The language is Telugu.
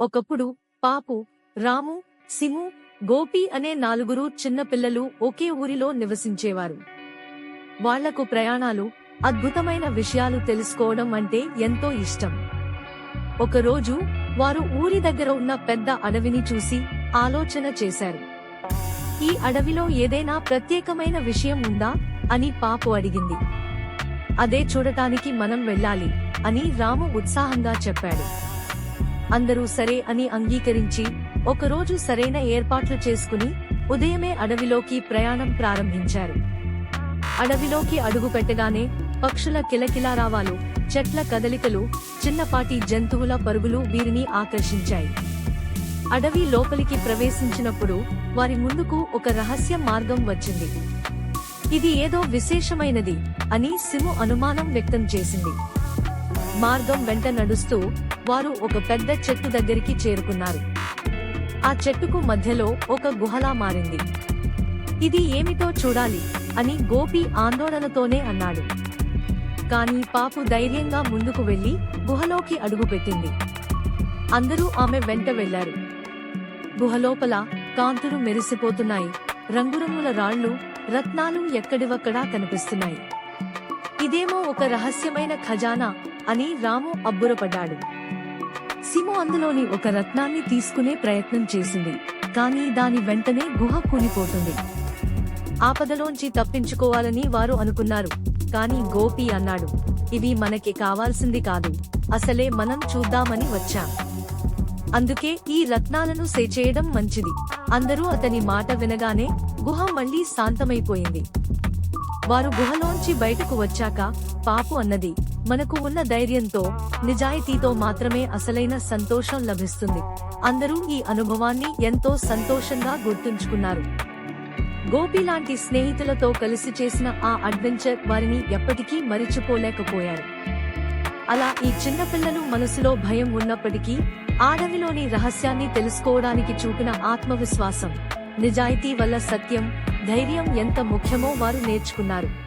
ఒకప్పుడు పాపు రాము సిము గోపి అనే నాలుగురు చిన్నపిల్లలు ఒకే ఊరిలో నివసించేవారు. వాళ్ళకు ప్రయాణాలు అద్భుతమైన విషయాలు తెలుసుకోవడం అంటే ఎంతో ఇష్టం. ఒకరోజు వారు ఊరి దగ్గర ఉన్న పెద్ద అడవిని చూసి ఆలోచన చేశారు. ఈ అడవిలో ఏదైనా ప్రత్యేకమైన విషయం ఉందా? అని పాపు అడిగింది. అదే చూడటానికి మనం వెళ్ళాలి అని రాము ఉత్సాహంగా చెప్పాడు. అందరూ సరే అని అంగీకరించి ఒకరోజు సరైన ఏర్పాట్లు చేసుకుని ఉదయమే అడవిలోకి ప్రయాణం ప్రారంభించారు. అడవిలోకి అడుగు పెట్టగానే పక్షుల కిలకిలారావాలు చెట్ల కదలికలు చిన్నపాటి జంతువుల పరుగులు వీరిని ఆకర్షించాయి. అడవి లోపలికి ప్రవేశించినప్పుడు వారి ముందుకు ఒక రహస్య మార్గం వచ్చింది. ఇది ఏదో విశేషమైనది అని సిము అనుమానం వ్యక్తం చేసింది. మార్గం వెంట నడుస్తూ వారు ఒక పెద్ద చెట్టు దగ్గరికి చేరుకున్నారు. ఆ చెట్టుకు మధ్యలో ఒక గుహలా మారింది. ఇది ఏమిటో చూడాలి అని గోపి ఆందోళనతోనే అన్నాడు. కానీ పాపు ధైర్యంగా ముందుకు వెళ్ళి గుహలోకి అడుగుపెట్టింది. అందరూ ఆమె వెంట వెళ్ళారు గుహలోపల కాంతులు మెరిసిపోతున్నాయి. రంగురంగుల రాళ్ళు రత్నాలు ఎక్కడివక్కడా కనిపిస్తున్నాయి. ఇదేమో ఒక రహస్యమైన ఖజానా అని రాము అబ్బురపడ్డాడు. సిము అందులోని ఒక రత్నాన్ని తీసుకునే ప్రయత్నం చేసింది కానీ దాని వెంటనే గుహ కూలిపోతుంది. ఆపదలోంచి తప్పించుకోవాలని వారు అనుకున్నారు కానీ గోపి అన్నాడు ఇవి మనకి కావాల్సింది కాదు అసలే మనం చూద్దామని వచ్చాం. అందుకే ఈ రత్నాలను సేచేయడం మంచిది. అందరూ అతని మాట వినగానే గుహ మళ్ళీ శాంతమైపోయింది. వారు గుహలోంచి బయటకు వచ్చాక పాపు అన్నది. మనకు ఉన్న ధైర్యంతో నిజాయితీతో మాత్రమే అసలైన సంతోషం లభిస్తుంది. అందరూ ఈ అనుభవాన్ని ఎంతో సంతోషంగా గుర్తుంచుకున్నారు. గోపి లాంటి స్నేహితులతో కలిసి చేసిన ఆ అడ్వెంచర్ వారిని ఎప్పటికీ మరిచిపోలేకపోయారు. అలా ఈ చిన్నపిల్లలు మనసులో భయం ఉన్నప్పటికీ ఆడవిలోని రహస్యాన్ని తెలుసుకోవడానికి చూపిన ఆత్మవిశ్వాసం నిజాయితీ వల్ల సత్యం ధైర్యం ఎంత ముఖ్యమో వారు నేర్చుకున్నారు.